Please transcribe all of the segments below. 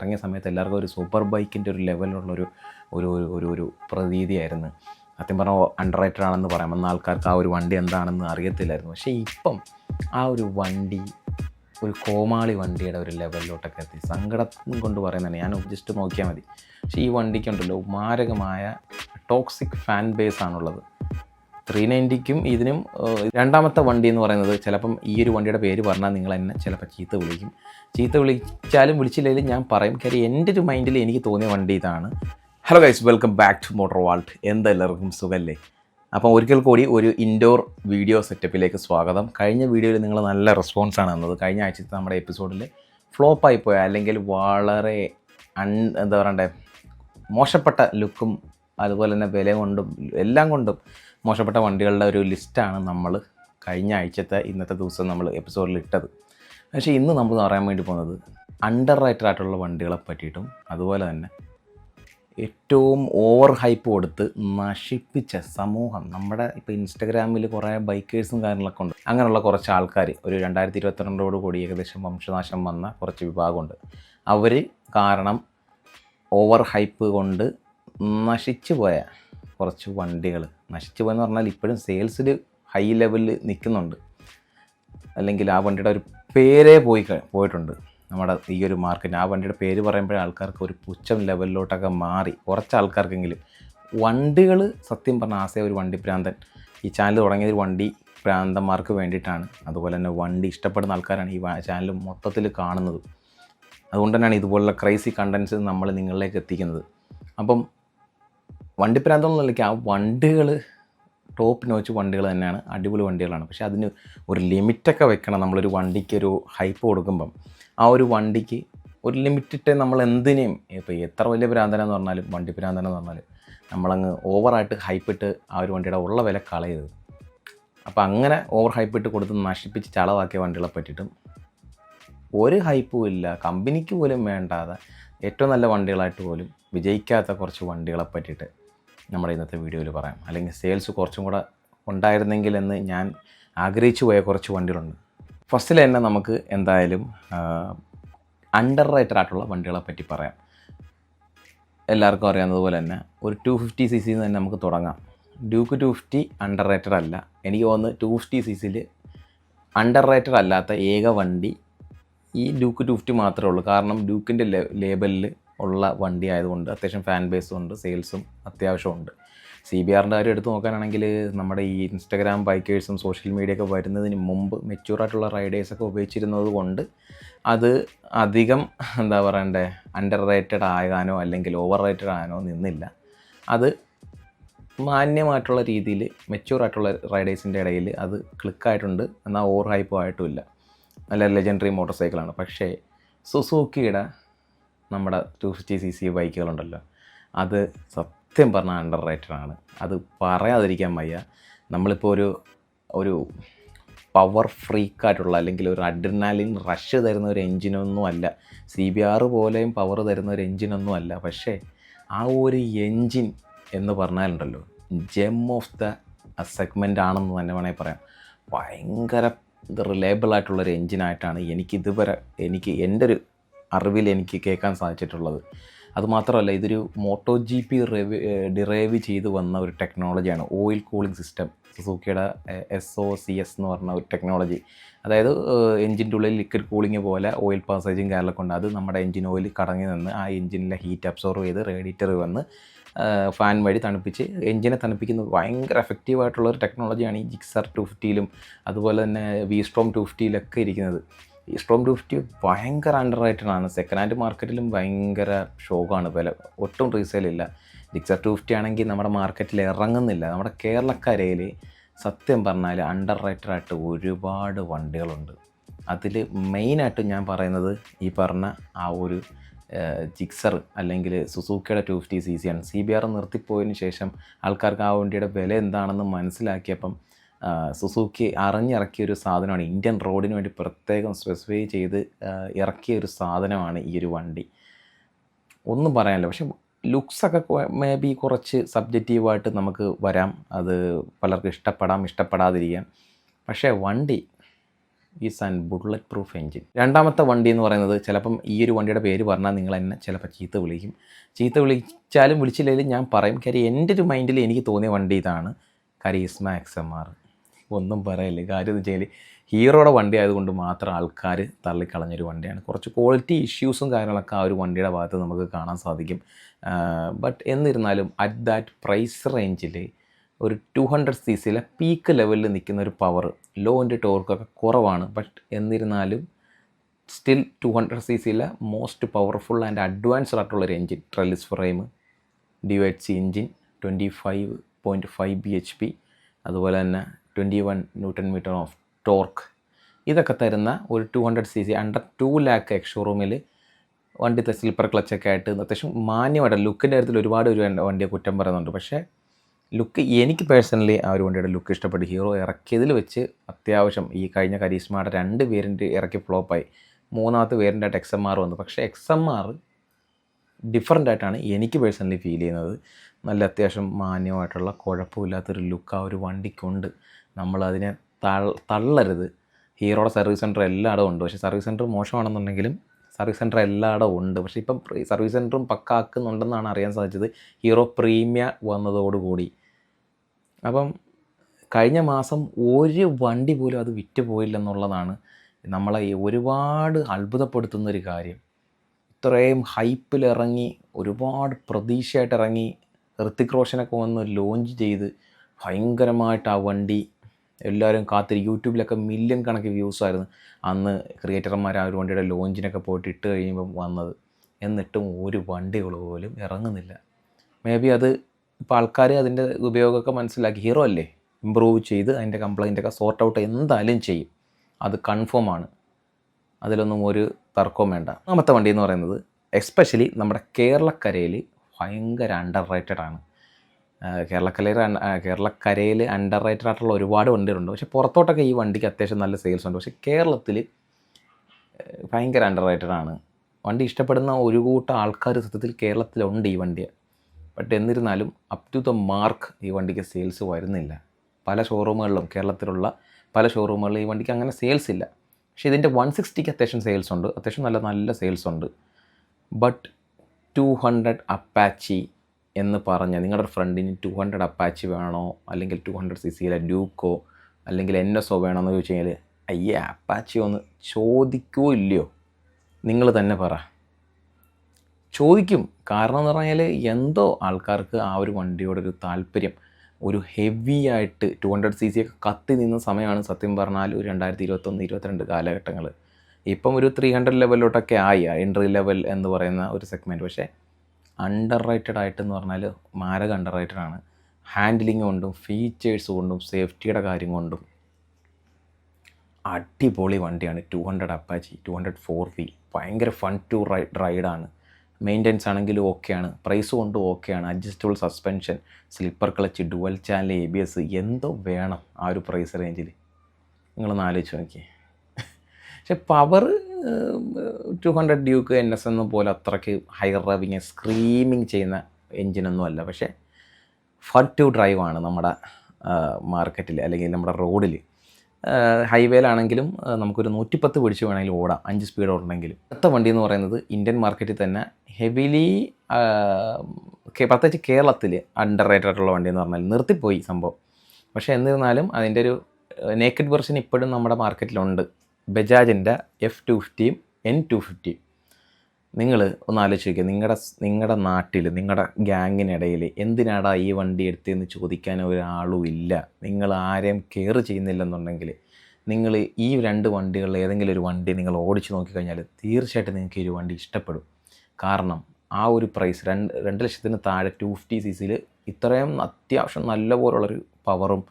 ഇറങ്ങിയ സമയത്ത് എല്ലാവർക്കും ഒരു സൂപ്പർ ബൈക്കിന്റെ ഒരു ലെവലിലുള്ള ഒരു ഒരു ഒരു ഒരു പ്രതീതിയായിരുന്നു. സത്യം പറഞ്ഞാൽ അണ്ടർ റൈറ്റഡ് ആണെന്ന് പറയാം. എന്നാൽ ആൾക്കാർക്ക് ആ ഒരു വണ്ടി എന്താണെന്ന് അറിയത്തില്ലായിരുന്നു. പക്ഷേ ഇപ്പം ആ ഒരു വണ്ടി ഒരു കോമാളി വണ്ടിയുടെ ഒരു ലെവലിലോട്ടൊക്കെ എത്തി. സങ്കടം കൊണ്ട് പറയുന്നതാണ് ഞാൻ ജസ്റ്റ് നോക്കിയാൽ മതി. പക്ഷേ ഈ വണ്ടിക്കുണ്ടല്ലോ മാരകമായ ടോക്സിക് ഫാൻ ബേസ് ആണുള്ളത്. ത്രീ നയന്റിക്കും ഇതിനും രണ്ടാമത്തെ വണ്ടി എന്ന് പറയുന്നത് ചിലപ്പം ഈ ഒരു വണ്ടിയുടെ പേര് പറഞ്ഞാൽ നിങ്ങൾ എന്നെ ചിലപ്പോൾ ചീത്ത വിളിക്കും. ചീത്ത വിളിച്ചാലും വിളിച്ചില്ലെങ്കിലും ഞാൻ പറയും. കാര്യം എന്റെ ഒരു മൈൻഡിൽ എനിക്ക് തോന്നിയ വണ്ടി ഇതാണ്. Hello guys welcome back to Motor Vault എന്തെല്ലാവർക്കും സുഖല്ലേ? അപ്പോൾ ഒരിക്കൽ കൂടി ഒരു ഇൻഡോർ വീഡിയോ സെറ്റപ്പിലേക്ക് സ്വാഗതം. കഴിഞ്ഞ വീഡിയോയിൽ നിങ്ങൾ നല്ല റെസ്പോൺസാണ് തന്നത്. കഴിഞ്ഞ ആഴ്ചത്തെ നമ്മുടെ എപ്പിസോഡിൽ ഫ്ലോപ്പായി പോയ അല്ലെങ്കിൽ വളരെ അൺ എന്താ പറയണ്ടേ മോശപ്പെട്ട ലുക്കും അതുപോലെ തന്നെ വില കൊണ്ടും എല്ലാം കൊണ്ടും മോശപ്പെട്ട വണ്ടികളുടെ ഒരു ലിസ്റ്റാണ് നമ്മൾ കഴിഞ്ഞ ആഴ്ചത്തെ ഇന്നത്തെ ദിവസം നമ്മൾ എപ്പിസോഡിൽ ഇട്ടത്. പക്ഷേ ഇന്ന് നമ്മൾ പറയാൻ വേണ്ടി പോകുന്നത് അണ്ടർ റൈറ്റഡ് ആയിട്ടുള്ള വണ്ടികളെ പറ്റിയിട്ടും അതുപോലെ തന്നെ ഏറ്റവും ഓവർ ഹൈപ്പ് കൊടുത്ത് നശിപ്പിച്ച സമൂഹം. നമ്മുടെ ഇപ്പോൾ ഇൻസ്റ്റഗ്രാമിൽ കുറേ ബൈക്കേഴ്സും കാര്യങ്ങളൊക്കെ ഉണ്ട്. അങ്ങനെയുള്ള കുറച്ച് ആൾക്കാർ ഒരു രണ്ടായിരത്തി ഇരുപത്തിരണ്ടോട് കൂടി ഏകദേശം വംശനാശം വന്ന കുറച്ച് വിഭാഗമുണ്ട്. അവർ കാരണം ഓവർ ഹൈപ്പ് കൊണ്ട് നശിച്ചു പോയ കുറച്ച് വണ്ടികൾ നശിച്ചു പോയെന്ന് പറഞ്ഞാൽ ഇപ്പോഴും സെയിൽസിൽ ഹൈ ലെവലിൽ നിൽക്കുന്നുണ്ട്. അല്ലെങ്കിൽ ആ വണ്ടിയുടെ ഒരു പേരേ പോയി പോയിട്ടുണ്ട്. നമ്മുടെ ഈ ഒരു മാർക്കറ്റ് ആ വണ്ടിയുടെ പേര് പറയുമ്പോഴേ ആൾക്കാർക്ക് ഒരു പുച്ഛം ലെവലിലോട്ടൊക്കെ മാറി. കുറച്ച് ആൾക്കാർക്കെങ്കിലും. വണ്ടികൾ സത്യം പറഞ്ഞ ആശയ ഒരു വണ്ടി പ്രാന്തൻ. ഈ ചാനൽ തുടങ്ങിയത് ഒരു വണ്ടി പ്രാന്തന്മാർക്ക് വേണ്ടിയിട്ടാണ്. അതുപോലെ തന്നെ വണ്ടി ഇഷ്ടപ്പെടുന്ന ആൾക്കാരാണ് ഈ ചാനൽ മൊത്തത്തിൽ കാണുന്നത്. അതുകൊണ്ട് തന്നെയാണ് ഇതുപോലുള്ള ക്രൈസി കണ്ടൻസ് നമ്മൾ നിങ്ങളിലേക്ക് എത്തിക്കുന്നത്. അപ്പം വണ്ടിപ്രാന്തം നിലയ്ക്ക് ആ വണ്ടികൾ ടോപ്പ് നോച്ച് വണ്ടികൾ തന്നെയാണ് അടിപൊളി വണ്ടികളാണ്. പക്ഷേ അതിന് ഒരു ലിമിറ്റൊക്കെ വെക്കണം. നമ്മളൊരു വണ്ടിക്ക് ഒരു ഹൈപ്പ് കൊടുക്കുമ്പം ആ ഒരു വണ്ടിക്ക് ഒരു ലിമിറ്റിട്ട് നമ്മൾ എന്തിനേയും ഇപ്പോൾ എത്ര വലിയ ഭ്രാന്തനെന്ന് പറഞ്ഞാലും വണ്ടി ഭ്രാന്തനെന്ന് പറഞ്ഞാലും നമ്മളങ്ങ് ഓവറായിട്ട് ഹൈപ്പിട്ട് ആ ഒരു വണ്ടിയുടെ ഉള്ള വില കളയരുത്. അപ്പോൾ അങ്ങനെ ഓവർ ഹൈപ്പിട്ട് കൊടുത്ത് നശിപ്പിച്ച് ചളവാക്കിയ വണ്ടികളെ പറ്റിയിട്ടും ഒരു ഹൈപ്പും ഇല്ല. കമ്പനിക്ക് പോലും വേണ്ടാതെ ഏറ്റവും നല്ല വണ്ടികളായിട്ട് പോലും വിജയിക്കാത്ത കുറച്ച് വണ്ടികളെ പറ്റിയിട്ട് നമ്മുടെ ഇന്നത്തെ വീഡിയോയിൽ പറയാം. അല്ലെങ്കിൽ സെയിൽസ് കുറച്ചും കൂടെ ഉണ്ടായിരുന്നെങ്കിൽ എന്ന് ഞാൻ ആഗ്രഹിച്ചു പോയ കുറച്ച് വണ്ടികളുണ്ട്. ഫസ്റ്റിൽ തന്നെ നമുക്ക് എന്തായാലും അണ്ടർ റേറ്റഡ് ആയിട്ടുള്ള വണ്ടികളെ പറ്റി പറയാം. എല്ലാവർക്കും അറിയാവുന്നതുപോലെ തന്നെ ഒരു ടു ഫിഫ്റ്റി സി സിന്ന് തന്നെ നമുക്ക് തുടങ്ങാം. Duke two fifty under rated അല്ല. എനിക്ക് തോന്നുന്നു ടു ഫിഫ്റ്റി സി സിയിൽ അണ്ടർ റേറ്റഡ് അല്ലാത്ത ഏക വണ്ടി ഈ ഡ്യൂക്ക് ടു ഫിഫ്റ്റി മാത്രമേ ഉള്ളൂ. കാരണം ഡ്യൂക്കിന്റെ ലേബലിൽ ഉള്ള വണ്ടി ആയതുകൊണ്ട് അത്യാവശ്യം ഫാൻ ബേസും ഉണ്ട് സെയിൽസും അത്യാവശ്യമുണ്ട്. സി ബി ആറിന്റെ കാര്യം എടുത്ത് നോക്കാനാണെങ്കിൽ നമ്മുടെ ഈ ഇൻസ്റ്റാഗ്രാം ബൈക്കേഴ്സും സോഷ്യൽ മീഡിയ ഒക്കെ വരുന്നതിന് മുമ്പ് മെച്യൂറായിട്ടുള്ള റൈഡേഴ്സൊക്കെ ഉപയോഗിച്ചിരുന്നത് കൊണ്ട് അത് അധികം എന്താ പറയണ്ടേ അണ്ടർ റേറ്റഡ് ആകാനോ അല്ലെങ്കിൽ ഓവർ റേറ്റഡ് ആകാനോ നിന്നില്ല. അത് മാന്യമായിട്ടുള്ള രീതിയിൽ മെച്യൂർ ആയിട്ടുള്ള റൈഡേഴ്സിന്റെ ഇടയിൽ അത് ക്ലിക്കായിട്ടുണ്ട് എന്നാൽ ഓവർ ഹൈപ്പും ആയിട്ടുമില്ല നല്ല ലെജൻഡറി മോട്ടോർ സൈക്കിളാണ് പക്ഷേ സുസൂക്കിയുടെ നമ്മുടെ ടു ഫിഫ്റ്റി സി സി ബൈക്കുകളുണ്ടല്ലോ. അത് സത്യം പറഞ്ഞാൽ അണ്ടർ റേറ്റഡ് ആണ്. അത് പറയാതിരിക്കാൻ വയ്യ. നമ്മളിപ്പോൾ ഒരു ഒരു പവർ ഫ്രീക്കായിട്ടുള്ള അല്ലെങ്കിൽ ഒരു അഡ്രിനാലിൻ റഷ് തരുന്ന ഒരു എൻജിനൊന്നും അല്ല. സി ബി ആർ പോലെയും പവർ തരുന്ന ഒരു എൻജിനൊന്നും അല്ല. പക്ഷേ ആ ഒരു എൻജിൻ എന്ന് പറഞ്ഞാലുണ്ടല്ലോ ജെം ഓഫ് ദ സെഗ്മെന്റ് ആണെന്ന് തന്നെ വേണമെങ്കിൽ പറയാം. ഭയങ്കര റിലയബിൾ ആയിട്ടുള്ളൊരു എൻജിനായിട്ടാണ് എനിക്ക് ഇതുവരെ എനിക്ക് എന്റെ ഒരു അറിവിൽ എനിക്ക് കേൾക്കാൻ സാധിച്ചിട്ടുള്ളത്. അതുമാത്രമല്ല ഇതൊരു മോട്ടോ ജി പി റിവ് ഡിറൈവ് ചെയ്ത് വന്ന ഒരു ടെക്നോളജിയാണ്. Oil cooling system. സുസൂക്കിയുടെ S O C S എന്ന് പറഞ്ഞ ഒരു ടെക്നോളജി. അതായത് എഞ്ചിന്റെ ഉള്ളിൽ ലിക്വിഡ് കൂളിംഗ് പോലെ ഓയിൽ പാസേജും ഉണ്ട്. അത് നമ്മുടെ എഞ്ചിൻ ഓയിൽ കടങ്ങി നിന്ന് ആ എഞ്ചിനിലെ ഹീറ്റ് അബ്സോർവ് ചെയ്ത് റേഡിയേറ്റർ വന്ന് ഫാൻ വഴി തണുപ്പിച്ച് എഞ്ചിനെ തണുപ്പിക്കുന്ന ഭയങ്കര എഫക്റ്റീവായിട്ടുള്ള ഒരു ടെക്നോളജിയാണ് ഈ ജിക്സർ ടു ഫിഫ്റ്റിയിലും അതുപോലെ തന്നെ വി സ്ട്രോം ടു ഫിഫ്റ്റിയിലൊക്കെ ഇരിക്കുന്നത്. ഈ സ്ട്രോം ടു ഫിഫ്റ്റി ഭയങ്കര അണ്ടർ റേറ്റഡ് ആണ് സെക്കൻഡ് ഹാൻഡ് മാർക്കറ്റിലും ഭയങ്കര ഷോക്കാണ് വില ഒട്ടും റീസെയിൽ ഇല്ല. ഡിക്സർ ടു ഫിഫ്റ്റി ആണെങ്കിൽ നമ്മുടെ മാർക്കറ്റിൽ ഇറങ്ങുന്നില്ല. നമ്മുടെ കേരളക്കരയിൽ സത്യം പറഞ്ഞാൽ അണ്ടർ റേറ്റഡ് ആയിട്ട് ഒരുപാട് വണ്ടികളുണ്ട്. അതിൽ മെയിനായിട്ട് ഞാൻ പറയുന്നത് ഈ പറഞ്ഞ ആ ഒരു ജിക്സർ അല്ലെങ്കിൽ സുസൂക്കിയുടെ ടു ഫിഫ്റ്റി സി സി ആണ് സി ബി ആർ നിർത്തിപ്പോയതിന് ശേഷം ആൾക്കാർക്ക് ആ വണ്ടിയുടെ വില എന്താണെന്ന് മനസ്സിലാക്കിയപ്പം സുസൂക്കി അറിഞ്ഞിറക്കിയ ഒരു സാധനമാണ്. ഇന്ത്യൻ റോഡിന് വേണ്ടി പ്രത്യേകം സ്പെസിഫൈ ചെയ്ത് ഇറക്കിയ ഒരു സാധനമാണ് ഈ ഒരു വണ്ടി. ഒന്നും പറയാനില്ല. പക്ഷെ ലുക്സൊക്കെ മേ ബി കുറച്ച് സബ്ജക്റ്റീവായിട്ട് നമുക്ക് വരാം. അത് പലർക്കും ഇഷ്ടപ്പെടാം ഇഷ്ടപ്പെടാതിരിക്കാം. പക്ഷേ വണ്ടി is and bullet proof engine രണ്ടാമത്തെ വണ്ടി എന്ന് പറയുന്നത് ചിലപ്പം ഈ ഒരു വണ്ടിയുടെ പേര് പറഞ്ഞാൽ നിങ്ങൾ എന്നെ ചിലപ്പോൾ ചീത്ത വിളിക്കും. ചീത്ത വിളിച്ചാലും വിളിച്ചില്ലെങ്കിലും ഞാൻ പറയും. കാര്യം എന്റെ ഒരു മൈൻഡിൽ എനിക്ക് തോന്നിയ വണ്ടി ഇതാണ്. കരീസ്മ എക്സ് എം ആർ ഒന്നും പറയില്ല. കാര്യം എന്ന് വെച്ചാൽ ഹീറോയുടെ വണ്ടി ആയതുകൊണ്ട് മാത്രം ആൾക്കാർ തള്ളിക്കളഞ്ഞൊരു വണ്ടിയാണ്. കുറച്ച് ക്വാളിറ്റി ഇഷ്യൂസും കാര്യങ്ങളൊക്കെ ആ ഒരു വണ്ടിയുടെ ഭാഗത്ത് നമുക്ക് കാണാൻ സാധിക്കും. ബട്ട് എന്നിരുന്നാലും അറ്റ് ദാറ്റ് പ്രൈസ് റേഞ്ചിൽ ഒരു ടു ഹൺഡ്രഡ് സി സിയിലെ പീക്ക് ലെവലിൽ നിൽക്കുന്ന ഒരു പവർ ലോ ലോന്റെ ടോർക്കൊക്കെ കുറവാണ്. ബട്ട് എന്നിരുന്നാലും സ്റ്റിൽ ടു ഹൺഡ്രഡ് സി സിയിലെ മോസ്റ്റ് പവർഫുൾ ആൻഡ് അഡ്വാൻസ്ഡ് ആയിട്ടുള്ള ഒരു engine trellis frame divide C engine twenty five point five B H P അതുപോലെ തന്നെ twenty one newton metre of torque ഇതൊക്കെ തരുന്ന ഒരു two hundred C C under two lakh ex ഷോറൂമിൽ വണ്ടി slipper ക്ലച്ചൊക്കെ ആയിട്ട് അത്യാവശ്യം മാന്യമായിട്ട് ലുക്കിന്റെ കാര്യത്തിൽ ഒരുപാട് ഒരു വണ്ടിയെ കുറ്റം പറയുന്നുണ്ട്. പക്ഷേ ലുക്ക് എനിക്ക് പേഴ്സണലി ആ ഒരു വണ്ടിയുടെ ലുക്ക് ഇഷ്ടപ്പെട്ടു. ഹീറോ ഇറക്കിയതിൽ വെച്ച് അത്യാവശ്യം ഈ കഴിഞ്ഞ കരീസ്മയുടെ രണ്ട് വേരിന്റെ ഇറക്കി ഫ്ലോപ്പായി മൂന്നാമത്തെ വേരിയന്റായിട്ട് എക്സ് എം ആർ വന്നു. പക്ഷേ എക്സ് എം ആർ ഡിഫറന്റ് ആയിട്ടാണ് എനിക്ക് പേഴ്സണലി ഫീൽ ചെയ്യുന്നത്. നല്ല അത്യാവശ്യം മാന്യമായിട്ടുള്ള കുഴപ്പമില്ലാത്തൊരു ലുക്ക് ആ ഒരു വണ്ടിക്കുണ്ട്. നമ്മളതിനെ തള്ളരുത്. ഹീറോയുടെ സർവീസ് സെന്റർ എല്ലായിടവും ഉണ്ട്. പക്ഷേ സർവീസ് സെന്റർ മോശമാണെന്നുണ്ടെങ്കിലും സർവീസ് സെന്റർ എല്ലായിടവും ഉണ്ട്. പക്ഷേ ഇപ്പം സർവീസ് സെന്ററും പക്കാക്കുന്നുണ്ടെന്നാണ് അറിയാൻ സാധിച്ചത്. ഹീറോ പ്രീമിയ വന്നതോടുകൂടി. അപ്പം കഴിഞ്ഞ മാസം ഒരു വണ്ടി പോലും അത് വിറ്റ് പോയില്ലെന്നുള്ളതാണ് നമ്മളെ ഒരുപാട് അത്ഭുതപ്പെടുത്തുന്ന ഒരു കാര്യം. ഇത്രയും ഹൈപ്പിലിറങ്ങി ഒരുപാട് പ്രതീക്ഷയായിട്ട് ഇറങ്ങി ഋത്തിക് റോഷനൊക്കെ വന്ന് ലോഞ്ച് ചെയ്ത് ഭയങ്കരമായിട്ട് ആ വണ്ടി എല്ലാവരും കാത്തിരി യൂട്യൂബിലൊക്കെ മില്യൺ കണക്ക് വ്യൂസ് ആയിരുന്നു. അന്ന് ക്രിയേറ്റർമാർ ആ ഒരു വണ്ടിയുടെ ലോഞ്ചിനൊക്കെ പോയിട്ട് ഇട്ട് കഴിയുമ്പം വന്നത്. എന്നിട്ടും ഒരു വണ്ടികൾ പോലും ഇറങ്ങുന്നില്ല. മേ ബി അത് ഇപ്പോൾ ആൾക്കാർ അതിന്റെ ഉപയോഗമൊക്കെ മനസ്സിലാക്കി. ഹീറോ അല്ലേ? ഇമ്പ്രൂവ് ചെയ്ത് അതിന്റെ കംപ്ലൈന്റൊക്കെ സോർട്ട് ഔട്ട് എന്തായാലും ചെയ്യും. അത് കൺഫേം ആണ്. അതിലൊന്നും ഒരു തർക്കവും വേണ്ട. മൂന്നാമത്തെ വണ്ടി എന്ന് പറയുന്നത് എസ്പെഷ്യലി നമ്മുടെ കേരളക്കരയിൽ ഭയങ്കര അണ്ടർ റേറ്റഡ് ആണ്. കേരളക്കരയിൽ കേരളക്കരയിൽ അണ്ടർ റേറ്റഡ് ആയിട്ടുള്ള ഒരുപാട് വണ്ടികളുണ്ട്. പക്ഷേ പുറത്തോട്ടൊക്കെ ഈ വണ്ടിക്ക് അത്യാവശ്യം നല്ല സെയിൽസ് ഉണ്ട്. പക്ഷേ കേരളത്തിൽ ഭയങ്കര അണ്ടർ റേറ്റഡ് ആണ്. വണ്ടി ഇഷ്ടപ്പെടുന്ന ഒരു കൂട്ടം ആൾക്കാർ സത്യത്തിൽ കേരളത്തിലുണ്ട് ഈ വണ്ടി ബട്ട് എന്നിരുന്നാലും അപ് ടു ദ മാർക്ക് ഈ വണ്ടിക്ക് സെയിൽസ് വരുന്നില്ല. പല ഷോറൂമുകളിലും കേരളത്തിലുള്ള പല ഷോറൂമുകളിലും ഈ വണ്ടിക്ക് അങ്ങനെ സെയിൽസ് ഇല്ല. പക്ഷേ ഇതിന്റെ വൺ സിക്സ്റ്റിക്ക് അത്യാവശ്യം സെയിൽസ് ഉണ്ട്. അത്യാവശ്യം നല്ല നല്ല സെയിൽസ് ഉണ്ട്. ബട്ട് ടു ഹൺഡ്രഡ് അപ്പാച്ചി എന്ന് പറഞ്ഞ് നിങ്ങളുടെ ഫ്രണ്ടിന് ടു ഹൺഡ്രഡ് അപ്പാച്ചി വേണോ? അല്ലെങ്കിൽ ടു ഹൺഡ്രഡ് സി സിയിലെ ഡ്യൂക്കോ അല്ലെങ്കിൽ എൻ എസ് ഒ വേണമെന്ന് ചോദിച്ചു കഴിഞ്ഞാൽ അയ്യേ അപ്പാച്ചി ഒന്ന് ചോദിക്കുമോ ഇല്ലയോ? നിങ്ങൾ തന്നെ പറ. ചോദിക്കും. കാരണം എന്ന് പറഞ്ഞാൽ എന്തോ ആൾക്കാർക്ക് ആ ഒരു വണ്ടിയോടൊരു താല്പര്യം. ഒരു ഹെവി ആയിട്ട് ടു ഹൺഡ്രഡ് സി സി ഒക്കെ കത്തി നിന്ന സമയമാണ് സത്യം പറഞ്ഞാൽ ഒരു രണ്ടായിരത്തി ഇരുപത്തൊന്ന് ഇരുപത്തിരണ്ട് കാലഘട്ടങ്ങൾ ഇപ്പം ഒരു ത്രീ ഹൺഡ്രഡ് ലെവലിലോട്ടൊക്കെ ആയി എൻട്രി ലെവൽ എന്ന് പറയുന്ന ഒരു സെഗ്മെന്റ് പക്ഷേ അണ്ടർ റേറ്റഡ് ആയിട്ടെന്ന് പറഞ്ഞാൽ മാരക അണ്ടർ റേറ്റഡ് ആണ്. ഹാൻഡിലിംഗ് കൊണ്ടും ഫീച്ചേഴ്സ് കൊണ്ടും സേഫ്റ്റിയുടെ കാര്യം കൊണ്ടും അടിപൊളി വണ്ടിയാണ്. Two hundred Apache two hundred four V ഭയങ്കര ഫൺ ടു റൈഡ് റൈഡാണ് മെയിന്റെനൻസ് ആണെങ്കിലും ഓക്കെയാണ് പ്രൈസ് കൊണ്ടും ഓക്കെയാണ് adjustable suspension slipper clutch dual channel A B S എന്തോ വേണം ആ ഒരു പ്രൈസ് റേഞ്ചിൽ നിങ്ങളൊന്ന് ആലോചിച്ച് നോക്കിയേ. പക്ഷെ power two hundred Duke N S എന്ന പോലെ അത്രയ്ക്ക് ഹൈ റവിങ് സ്ക്രീമിങ് ചെയ്യുന്ന എൻജിനൊന്നും അല്ല പക്ഷേ ഫട്ട് ടു ഡ്രൈവ് ആണ് നമ്മുടെ മാർക്കറ്റിൽ അല്ലെങ്കിൽ നമ്മുടെ റോഡിൽ ഹൈവേയിലാണെങ്കിലും നമുക്കൊരു നൂറ്റിപ്പത്ത് പിടിച്ച് വേണമെങ്കിൽ ഓടാം അഞ്ച് സ്പീഡ് ഓടണമെങ്കിലും അടുത്ത വണ്ടി എന്ന് പറയുന്നത് ഇന്ത്യൻ മാർക്കറ്റിൽ തന്നെ ഹെവിലി പ്രത്യേകിച്ച് കേരളത്തിൽ അണ്ടർ റേറ്റഡ് ആയിട്ടുള്ള വണ്ടി എന്ന് പറഞ്ഞാൽ നിർത്തിപ്പോയി സംഭവം പക്ഷേ എന്നിരുന്നാലും അതിന്റെ ഒരു നേക്കഡ് വെർഷൻ ഇപ്പോഴും നമ്മുടെ മാർക്കറ്റിലുണ്ട് ബജാജിന്റെ എഫ് ടു ഫിഫ്റ്റിയും എൻ ടു ഫിഫ്റ്റിയും നിങ്ങൾ ഒന്ന് ആലോചിച്ച് നോക്കുക നിങ്ങളുടെ നിങ്ങളുടെ നാട്ടിൽ നിങ്ങളുടെ ഗ്യാങ്ങിനിടയിൽ എന്തിനാടാ ഈ വണ്ടി എടുത്തതെന്ന് ചോദിക്കാൻ ഒരാളും ഇല്ല. നിങ്ങൾ ആരെയും കെയർ ചെയ്യുന്നില്ലെന്നുണ്ടെങ്കിൽ നിങ്ങൾ ഈ രണ്ട് വണ്ടികളിൽ ഏതെങ്കിലും ഒരു വണ്ടി നിങ്ങൾ ഓടിച്ച് നോക്കിക്കഴിഞ്ഞാൽ തീർച്ചയായിട്ടും നിങ്ങൾക്ക് ഈ ഒരു വണ്ടി ഇഷ്ടപ്പെടും. കാരണം ആ ഒരു പ്രൈസ് രണ്ട് രണ്ട് ലക്ഷത്തിന് താഴെ ടു ഫിഫ്റ്റി സി സിയിൽ ഇത്രയും അത്യാവശ്യം നല്ല പോലുള്ളൊരു പവറും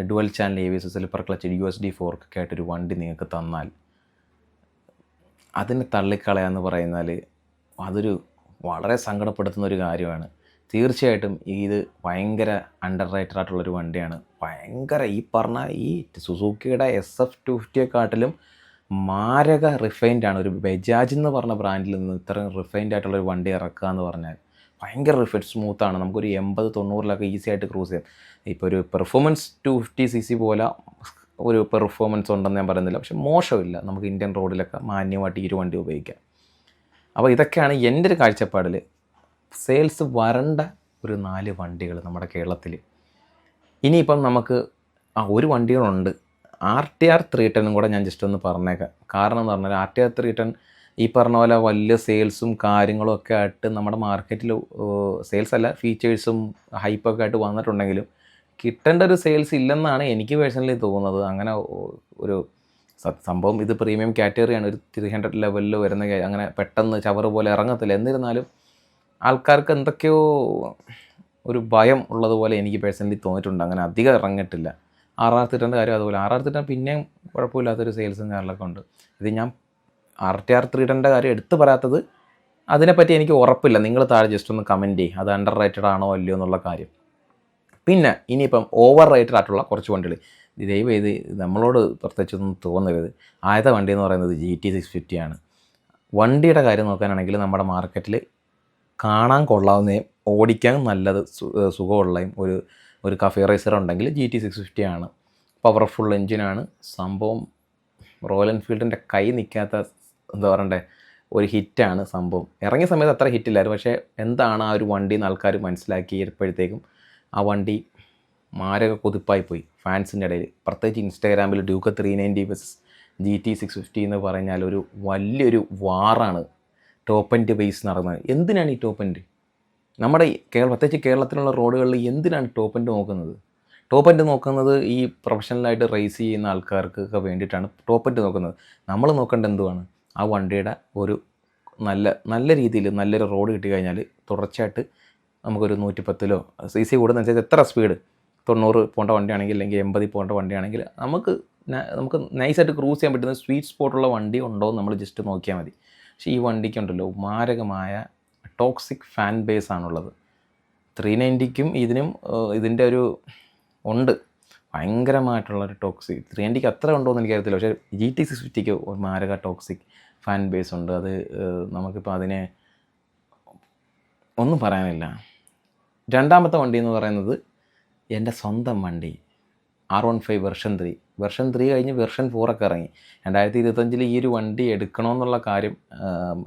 dual channel A B S slipper clutch U S D ഫോർക്കൊക്കെ ആയിട്ടൊരു വണ്ടി നിങ്ങൾക്ക് തന്നാൽ അതിനെ തള്ളിക്കളയാന്ന് പറയുന്നാൽ അതൊരു വളരെ സങ്കടപ്പെടുത്തുന്ന ഒരു കാര്യമാണ്. തീർച്ചയായിട്ടും ഇത് ഭയങ്കര അണ്ടർ റേറ്റഡ് ആയിട്ടുള്ളൊരു വണ്ടിയാണ്. ഭയങ്കര ഈ പറഞ്ഞ ഈ സുസൂക്കിയുടെ എസ് എഫ് ടു ഫിഫ്റ്റിയെക്കാട്ടിലും മാരക റിഫൈൻഡ് ആണ്. ഒരു ബജാജ് എന്ന് പറഞ്ഞ ബ്രാൻഡിൽ നിന്ന് ഇത്രയും റിഫൈൻഡ് ആയിട്ടുള്ളൊരു വണ്ടി ഇറക്കുക എന്ന് പറഞ്ഞാൽ ഭയങ്കര റിഫൈൻഡ് സ്മൂത്താണ് നമുക്കൊരു എൺപത് തൊണ്ണൂറിലൊക്കെ ഈസി ആയിട്ട് ക്രൂസ് ചെയ്യാം. ഇപ്പോൾ ഒരു performance two fifty C C പോലെ ഒരു പെർഫോമൻസ് ഉണ്ടെന്ന് ഞാൻ പറയുന്നില്ല. പക്ഷെ മോശമില്ല. നമുക്ക് ഇന്ത്യൻ റോഡിലൊക്കെ മാന്യമായിട്ട് ഈ വണ്ടി ഉപയോഗിക്കാം. അപ്പോൾ ഇതൊക്കെയാണ് എന്റെ ഒരു കാഴ്ചപ്പാടിൽ സെയിൽസ് വരണ്ട ഒരു നാല് വണ്ടികൾ നമ്മുടെ കേരളത്തിൽ ഇനിയിപ്പം നമുക്ക് ആ ഒരു വണ്ടികളുണ്ട്. ആർ ടി ആർ ത്രീ ടെന്നും കൂടെ ഞാൻ ജസ്റ്റ് ഒന്ന് പറഞ്ഞേക്കാം. കാരണം എന്ന് പറഞ്ഞാൽ R T R three ten ഈ പറഞ്ഞ പോലെ വലിയ സെയിൽസും കാര്യങ്ങളും ഒക്കെ ആയിട്ട് നമ്മുടെ മാർക്കറ്റിൽ സെയിൽസ് അല്ല ഫീച്ചേഴ്സും ഹൈപ്പൊക്കെ ആയിട്ട് വന്നിട്ടുണ്ടെങ്കിലും കിട്ടേണ്ട ഒരു സെയിൽസ് ഇല്ലെന്നാണ് എനിക്ക് പേഴ്സണലി തോന്നുന്നത്. അങ്ങനെ ഒരു സംഭവം ഇത് പ്രീമിയം കാറ്റഗറിയാണ് ഒരു ത്രീ ഹൺഡ്രഡ് ലെവലിൽ വരുന്ന അങ്ങനെ പെട്ടെന്ന് ചവറ് പോലെ ഇറങ്ങത്തില്ല. എന്നിരുന്നാലും ആൾക്കാർക്ക് എന്തൊക്കെയോ ഒരു ഭയം ഉള്ളതുപോലെ എനിക്ക് പേഴ്സണലി തോന്നിയിട്ടുണ്ട്. അങ്ങനെ അധികം ഇറങ്ങിയിട്ടില്ല. ആർ തിട്ടന്റെ കാര്യം അതുപോലെ. ആർ തിട്ടൻ പിന്നെയും കുഴപ്പമില്ലാത്തൊരു സെയിൽസും കാര്യങ്ങളൊക്കെ ഉണ്ട്. ഇത് ഞാൻ ആർ ടി ആർ ത്രീഡന്റെ കാര്യം എടുത്തു പറയാത്തത് അതിനെപ്പറ്റി എനിക്ക് ഉറപ്പില്ല. നിങ്ങൾ താഴെ ജസ്റ്റ് ഒന്ന് കമന്റ് ചെയ്യും. അത് അണ്ടർ റേറ്റഡ് ആണോ അല്ലയോ എന്നുള്ള കാര്യം. പിന്നെ ഇനിയിപ്പം ഓവർ റേറ്റഡ് ആയിട്ടുള്ള കുറച്ച് വണ്ടികൾ ദൈവം ഇത് നമ്മളോട് പ്രത്യേകിച്ചൊന്നും തോന്നരുത്. ആദ്യത്തെ വണ്ടി എന്ന് പറയുന്നത് ജി ടി സിക്സ് ഫിഫ്റ്റിയാണ് വണ്ടിയുടെ കാര്യം നോക്കാനാണെങ്കിൽ നമ്മുടെ മാർക്കറ്റിൽ കാണാൻ കൊള്ളാവുന്നതും ഓടിക്കാൻ നല്ലത് സുഖമുള്ളതും ഒരു ഒരു കഫേ റൈസർ ഉണ്ടെങ്കിൽ ജി ടി സിക്സ് ഫിഫ്റ്റി ആണ്. പവർഫുൾ എഞ്ചിനാണ് സംഭവം റോയൽ എൻഫീൽഡിന്റെ കൈ നിൽക്കാത്ത എന്താ പറയണ്ടേ ഒരു ഹിറ്റാണ് സംഭവം. ഇറങ്ങിയ സമയത്ത് അത്ര ഹിറ്റില്ലായിരുന്നു പക്ഷേ എന്താണ് ആ ഒരു വണ്ടി എന്ന് ആൾക്കാർ മനസ്സിലാക്കിയപ്പോഴത്തേക്കും ആ വണ്ടി മാരക കൊതിപ്പായി പോയി ഫാൻസിന്റെ ഇടയിൽ. പ്രത്യേകിച്ച് ഇൻസ്റ്റാഗ്രാമിൽ ഡ്യൂക്ക് ത്രീ നയന്റി ബസ് ജി ടി സിക്സ് ഫിഫ്റ്റി എന്ന് പറഞ്ഞാൽ ഒരു വലിയൊരു വാറാണ് ടോപ്പ് ആൻഡ് ബേസ് നടന്നത്. എന്തിനാണ് ഈ ടോപ്പ് ആൻഡ് നമ്മുടെ കേരള പ്രത്യേകിച്ച് കേരളത്തിലുള്ള റോഡുകളിൽ എന്തിനാണ് ടോപ്പ് ആൻഡ് നോക്കുന്നത്? ടോപ്പ് ആൻഡ് നോക്കുന്നത് ഈ പ്രൊഫഷണലായിട്ട് റേസ് ചെയ്യുന്ന ആൾക്കാർക്കൊക്കെ വേണ്ടിയിട്ടാണ് ടോപ്പ് ആൻഡ് നോക്കുന്നത്. നമ്മൾ നോക്കേണ്ടത് എന്തുവാണ്? ആ വണ്ടിയുടെ ഒരു നല്ല നല്ല രീതിയിൽ നല്ലൊരു റോഡ് കിട്ടി കഴിഞ്ഞാൽ തുടർച്ചയായിട്ട് നമുക്കൊരു നൂറ്റിപ്പത്തിലോ സി സി കൂടുന്നതനുസരിച്ച് എത്ര സ്പീഡ് തൊണ്ണൂറ് പോകേണ്ട വണ്ടിയാണെങ്കിൽ അല്ലെങ്കിൽ എൺപതിൽ പോകേണ്ട വണ്ടിയാണെങ്കിൽ നമുക്ക് നമുക്ക് നൈസായിട്ട് ക്രൂസ് ചെയ്യാൻ പറ്റുന്ന സ്വീറ്റ് സ്പോട്ടുള്ള വണ്ടി ഉണ്ടോ എന്ന് നമ്മൾ ജസ്റ്റ് നോക്കിയാൽ മതി. പക്ഷേ ഈ വണ്ടിക്കുണ്ടല്ലോ മാരകമായ ടോക്സിക് ഫാൻ ബേസ് ആണുള്ളത്. ത്രീ നയന്റിക്കും ഇതിനും ഇതിന്റെ ഒരു ഉണ്ട്. ഭയങ്കരമായിട്ടുള്ള ഒരു ടോക്സിക് ത്രീ എൻഡിക്ക് അത്ര ഉണ്ടോ എന്ന് എനിക്കറിയത്തില്ല പക്ഷേ ജി ടി സിക്സ് ഫിഫ്റ്റിക്ക് ഒരു മാരക ടോക്സിക് ഫാൻ ബേസ് ഉണ്ട്. അത് നമുക്കിപ്പോൾ അതിനെ ഒന്നും പറയാനില്ല. രണ്ടാമത്തെ വണ്ടി എന്ന് പറയുന്നത് എന്റെ സ്വന്തം വണ്ടി R one five version three. Version three കഴിഞ്ഞ് വെർഷൻ ഫോറൊക്കെ ഇറങ്ങി. രണ്ടായിരത്തി ഇരുപത്തഞ്ചിൽ ഈ ഒരു വണ്ടി എടുക്കണമെന്നുള്ള കാര്യം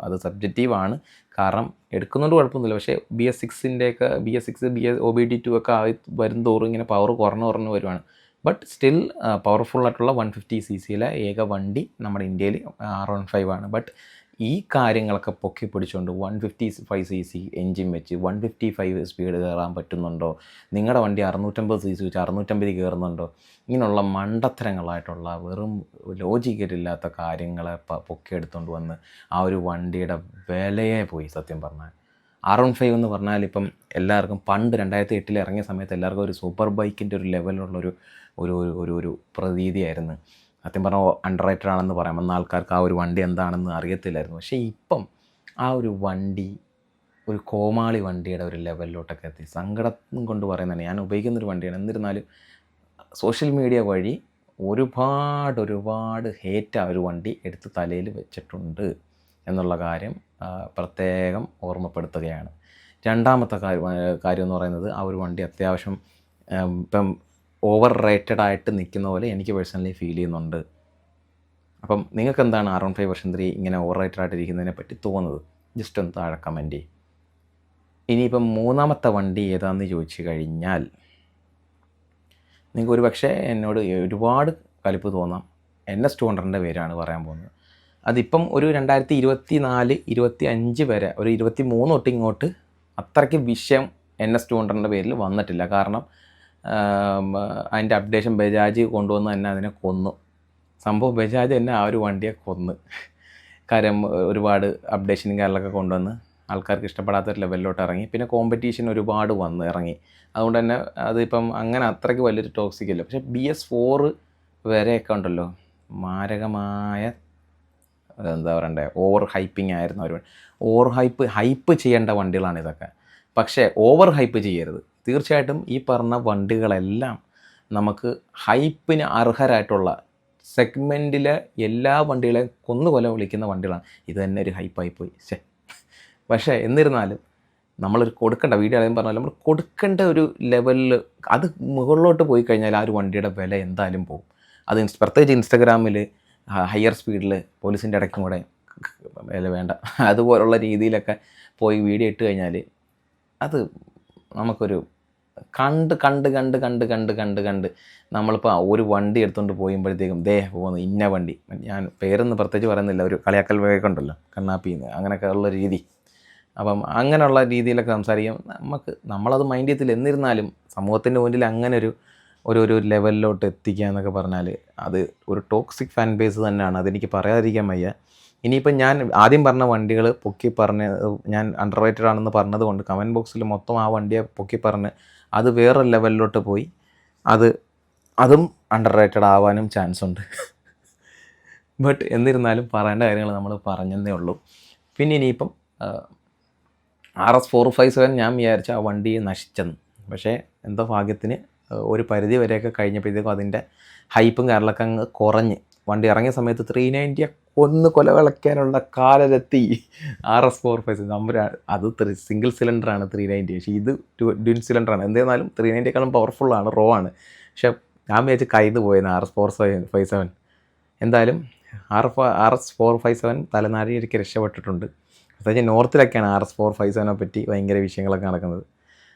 അത് സബ്ജക്റ്റീവാണ് കാരണം എടുക്കുന്നതുകൊണ്ട് കുഴപ്പമൊന്നുമില്ല. പക്ഷേ B S സിക്സിന്റെയൊക്കെ B S six B S O B D two ഒക്കെ ആയി വരും തോറും ഇങ്ങനെ പവർ കുറഞ്ഞു കുറഞ്ഞു വരുവാണ്. ബട്ട് സ്റ്റിൽ പവർഫുൾ ആയിട്ടുള്ള വൺ ഫിഫ്റ്റി സി സിയിലെ ഏക വണ്ടി നമ്മുടെ ഇന്ത്യയിൽ ആർ വൺ ഫൈവ് ആണ്. ബട്ട് ഈ കാര്യങ്ങളൊക്കെ പൊക്കി പിടിച്ചുകൊണ്ട് one fifty five C C engine വെച്ച് വൺ ഫിഫ്റ്റി ഫൈവ് സ്പീഡ് കയറാൻ പറ്റുന്നുണ്ടോ? നിങ്ങളുടെ വണ്ടി അറുന്നൂറ്റമ്പത് സി സി വെച്ച് അറുന്നൂറ്റമ്പത് കയറുന്നുണ്ടോ ഇങ്ങനെയുള്ള മണ്ടത്തരങ്ങളായിട്ടുള്ള വെറും ലോജിക്കലില്ലാത്ത കാര്യങ്ങളെ പൊക്കി പൊക്കിയെടുത്തുകൊണ്ട് വന്ന് ആ ഒരു വണ്ടിയുടെ വിലയെ പോയി സത്യം പറഞ്ഞാൽ. ആർ വൺ ഫൈവ് എന്ന് പറഞ്ഞാൽ ഇപ്പം എല്ലാവർക്കും പണ്ട് രണ്ടായിരത്തി എട്ടിൽ ഇറങ്ങിയ സമയത്ത് എല്ലാവർക്കും ഒരു സൂപ്പർ ബൈക്കിന്റെ ഒരു ലെവലിലുള്ള ഒരു ഒരു ഒരു ഒരു പ്രതീതിയായിരുന്നു. സത്യം പറഞ്ഞാൽ അണ്ടർ റേറ്റഡ് ആണെന്ന് പറയാം. അന്ന് ആൾക്കാർക്ക് ആ ഒരു വണ്ടി എന്താണെന്ന് അറിയത്തില്ലായിരുന്നു. പക്ഷേ ഇപ്പം ആ ഒരു വണ്ടി ഒരു കോമാളി വണ്ടിയുടെ ഒരു ലെവലിലോട്ടൊക്കെ എത്തി. സങ്കടം കൊണ്ട് പറയുന്നതാണ് ഞാൻ ഉപയോഗിക്കുന്ന ഒരു വണ്ടിയാണ്. എന്നിരുന്നാലും സോഷ്യൽ മീഡിയ വഴി ഒരുപാട് ഒരുപാട് ഹേറ്റ് ആ ഒരു വണ്ടി എടുത്ത് തലയിൽ വെച്ചിട്ടുണ്ട് എന്നുള്ള കാര്യം പ്രത്യേകം ഓർമ്മപ്പെടുത്തുകയാണ്. രണ്ടാമത്തെ കാര്യം കാര്യം എന്ന് പറയുന്നത് ആ ഒരു വണ്ടി അത്യാവശ്യം ഇപ്പം ഓവർ റേറ്റഡ് ആയിട്ട് നിൽക്കുന്ന പോലെ എനിക്ക് പേഴ്സണലി ഫീൽ ചെയ്യുന്നുണ്ട്. അപ്പം നിങ്ങൾക്ക് എന്താണ് ആർ വൺ ഫൈവ് വർഷം ത്രീ ഇങ്ങനെ ഓവർ റേറ്റഡ് ആയിട്ട് ഇരിക്കുന്നതിനെ പറ്റി തോന്നുന്നത്? ജസ്റ്റ് ഒന്ന് താഴെ കമന്റ് ചെയ്യും. ഇനിയിപ്പം മൂന്നാമത്തെ വണ്ടി ഏതാണെന്ന് ചോദിച്ചു കഴിഞ്ഞാൽ നിങ്ങൾക്ക് ഒരു പക്ഷേ എന്നോട് ഒരുപാട് കലിപ്പ് തോന്നാം. എൻ എസ് ടു ഹൺഡ്രഡിന്റെ പേരാണ് പറയാൻ പോകുന്നത്. അതിപ്പം ഒരു രണ്ടായിരത്തി ഇരുപത്തി നാല് ഇരുപത്തി അഞ്ച് വരെ ഒരു ഇരുപത്തി മൂന്ന് തൊട്ട് ഇങ്ങോട്ട് അത്രയ്ക്ക് വിഷയം എൻ എസ് ടു ഹൺഡ്രഡിന്റെ പേരിൽ വന്നിട്ടില്ല. കാരണം അതിന്റെ അപ്ഡേഷൻ ബജാജ് കൊണ്ടുവന്ന് തന്നെ അതിനെ കൊന്നു. സംഭവം ബജാജ് തന്നെ ആ ഒരു വണ്ടിയെ കൊന്ന്. കാര്യം ഒരുപാട് അപ്ഡേഷനും കാര്യങ്ങളൊക്കെ കൊണ്ടുവന്ന് ആൾക്കാർക്ക് ഇഷ്ടപ്പെടാത്ത ഒരു ലെവലിലോട്ട് ഇറങ്ങി. പിന്നെ കോമ്പറ്റീഷൻ ഒരുപാട് വന്ന് ഇറങ്ങി. അതുകൊണ്ട് തന്നെ അതിപ്പം അങ്ങനെ അത്രയ്ക്ക് വലിയൊരു ടോക്സിക് ഇല്ല പക്ഷേ ബി എസ് ഫോറ് വരെയൊക്കെ ഉണ്ടല്ലോ. മാരകമായ എന്താ പറയണ്ടേ ഓവർ ഹൈപ്പിംഗ് ആയിരുന്നു അവർ ഓവർ ഹൈപ്പ് ഹൈപ്പ് ചെയ്യേണ്ട വണ്ടികളാണ് ഇതൊക്കെ. പക്ഷേ ഓവർ ഹൈപ്പ് ചെയ്യരുത്. തീർച്ചയായിട്ടും ഈ പറഞ്ഞ വണ്ടികളെല്ലാം നമുക്ക് ഹൈപ്പിന് അർഹരായിട്ടുള്ള സെഗ്മെന്റിലെ എല്ലാ വണ്ടികളെയും കൊന്നുകൊല വിളിക്കുന്ന വണ്ടികളാണ്. ഇത് തന്നെ ഒരു ഹൈപ്പായി പോയി. ശേ പക്ഷേ എന്നിരുന്നാലും നമ്മളൊരു കൊടുക്കേണ്ട വീഡിയോ ആദ്യം പറഞ്ഞാൽ നമ്മൾ കൊടുക്കേണ്ട ഒരു ലെവലിൽ അത് മുകളിലോട്ട് പോയി കഴിഞ്ഞാൽ ആ ഒരു വണ്ടിയുടെ വില എന്തായാലും പോകും. അത് പ്രത്യേകിച്ച് ഇൻസ്റ്റഗ്രാമിൽ ഹയർ സ്പീഡിൽ പോലീസിന്റെ ഇടയ്ക്കും കൂടെ വില വേണ്ട. അതുപോലുള്ള രീതിയിലൊക്കെ പോയി വീഡിയോ ഇട്ട് കഴിഞ്ഞാൽ അത് നമുക്കൊരു കണ്ട് കണ്ട് കണ്ട് കണ്ട് കണ്ട് കണ്ട് കണ്ട് നമ്മളിപ്പോൾ ഒരു വണ്ടി എടുത്തുകൊണ്ട് പോയുമ്പോഴത്തേക്കും ദേ പോകുന്നു ഇന്ന വണ്ടി. ഞാൻ പേരൊന്നും പ്രത്യേകിച്ച് പറയുന്നില്ല ഒരു കളിയാക്കൽ വേഗം ഉണ്ടല്ലോ കണ്ണാപ്പിന്ന് അങ്ങനെയൊക്കെ ഉള്ള രീതി. അപ്പം അങ്ങനെയുള്ള രീതിയിലൊക്കെ സംസാരിക്കും. നമുക്ക് നമ്മളത് മൈൻഡ് ചെയ്യത്തില്ല. എന്നിരുന്നാലും സമൂഹത്തിന്റെ മുന്നിൽ അങ്ങനെ ഒരു ഒരു ഒരു ലെവലിലോട്ട് എത്തിക്കുക എന്നൊക്കെ പറഞ്ഞാൽ അത് ഒരു ടോക്സിക് ഫാൻ ബേസ് തന്നെയാണ്. അതെനിക്ക് പറയാതിരിക്കാൻ വയ്യ. ഇനിയിപ്പം ഞാൻ ആദ്യം പറഞ്ഞ വണ്ടികൾ പൊക്കി പറഞ്ഞ് ഞാൻ അണ്ടർ റേറ്റഡ് ആണെന്ന് പറഞ്ഞതുകൊണ്ട് കമന്റ് ബോക്സിൽ മൊത്തം ആ വണ്ടിയെ പൊക്കി പറഞ്ഞ് അത് വേറെ ലെവലിലോട്ട് പോയി. അത് അതും അണ്ടർ റേറ്റഡ് ആവാനും ചാൻസ് ഉണ്ട്. ബട്ട് എന്നിരുന്നാലും പറയേണ്ട കാര്യങ്ങൾ നമ്മൾ പറഞ്ഞതേ ഉള്ളൂ. പിന്നെ ഇനിയിപ്പം R S four five seven ഞാൻ വിചാരിച്ച ആ വണ്ടി നശിച്ചെന്ന്. പക്ഷേ എന്തോ ഭാഗ്യത്തിന് ഒരു പരിധി വരെയൊക്കെ കഴിഞ്ഞപ്പോഴത്തേക്കും അതിന്റെ ഹൈപ്പും കാര്യങ്ങളൊക്കെ അങ്ങ് കുറഞ്ഞ്. വണ്ടി ഇറങ്ങിയ സമയത്ത് ത്രീ നയന്റിയെ കൊന്ന് കൊലവിളക്കാനുള്ള കാലരെത്തി R S four five seven number അത് സിംഗിൾ സിലിണ്ടറാണ് ത്രീ നയന്റി പക്ഷേ ഇത് ട്വിൻ സിലിണ്ടറാണ് എന്തായിരുന്നാലും ത്രീ നയന്റിയേക്കാളും പവർഫുള്ളാണ് റോ ആണ് പക്ഷേ ഞാൻ വിചാരിച്ച് കയ്യിൽ പോയത് R S four five seven എന്തായാലും R R S four five seven തലനാരിയിലേക്ക് രക്ഷപ്പെട്ടിട്ടുണ്ട്. പ്രത്യേകിച്ച് നോർത്തിലൊക്കെയാണ് ആർ എസ് ഫോർ ഫൈവ് സെവനെ പറ്റി ഭയങ്കര വിഷയങ്ങളൊക്കെ നടക്കുന്നത്.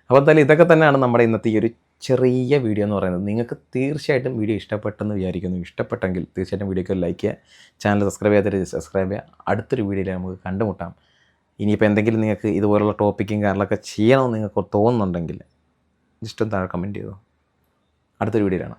അപ്പോൾ എന്തായാലും ഇതൊക്കെ തന്നെയാണ് നമ്മുടെ ഇന്നത്തെ ഈ ഒരു ചെറിയ വീഡിയോ എന്ന് പറയുന്നത്. നിങ്ങൾക്ക് തീർച്ചയായിട്ടും വീഡിയോ ഇഷ്ടപ്പെട്ടെന്ന് വിചാരിക്കുന്നു. ഇഷ്ടപ്പെട്ടെങ്കിൽ തീർച്ചയായിട്ടും വീഡിയോക്ക് ലൈക്ക് ചെയ്യുക. ചാനൽ സബ്സ്ക്രൈബ് ചെയ്യാത്ത സബ്സ്ക്രൈബ് ചെയ്യുക. അടുത്തൊരു വീഡിയോയിൽ നമുക്ക് കണ്ടുമുട്ടാം. ഇനിയിപ്പോൾ എന്തെങ്കിലും നിങ്ങൾക്ക് ഇതുപോലുള്ള ടോപ്പിക്കും കാര്യങ്ങളൊക്കെ ചെയ്യണമെന്ന് നിങ്ങൾക്ക് തോന്നുന്നുണ്ടെങ്കിൽ ജസ്റ്റ് ഒന്ന് താഴെ കമന്റ് ചെയ്തോ. അടുത്തൊരു വീഡിയോയിലാണ്